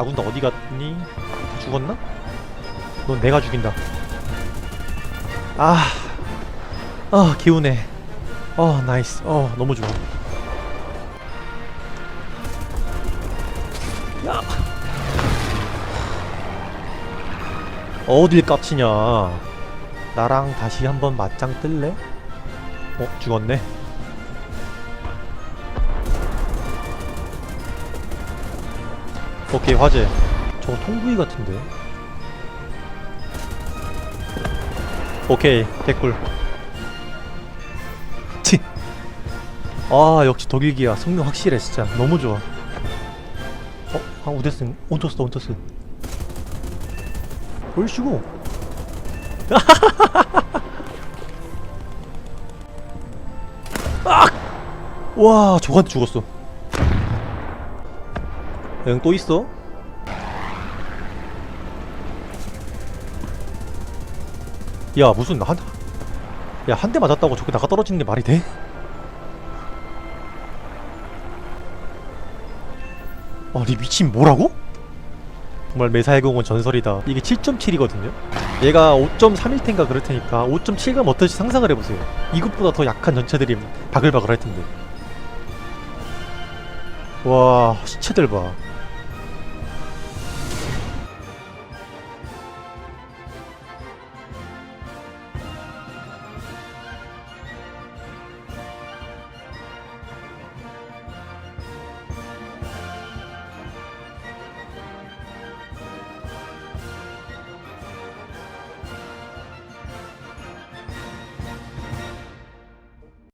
아군도 어디 갔니? 죽었나? 넌 내가 죽인다. 아, 아 기운해. 어 나이스. 어 너무 좋아. 야. 어딜 깝치냐? 나랑 다시 한번 맞짱 뜰래? 어 죽었네. 오케이 화재. 저거 통부위 같은데. 오케이 개꿀. 치. 아 역시 독일기야 성능 확실해 진짜 너무 좋아. 어? 아 오데스 온토스 온토스. 얼씨구. 아! 와 저한테 죽었어. 응 또 있어? 야 무슨 한 야 한 대 맞았다고 저게 나가 떨어지는 게 말이 돼? 아니 미친 뭐라고? 정말 매사해공은 전설이다 이게 7.7이거든요 얘가 5.3일 텐가 그럴 테니까 5.7가 어떨지 상상을 해보세요 이것보다 더 약한 전체들이 바글바글 할 텐데 와 시체들 봐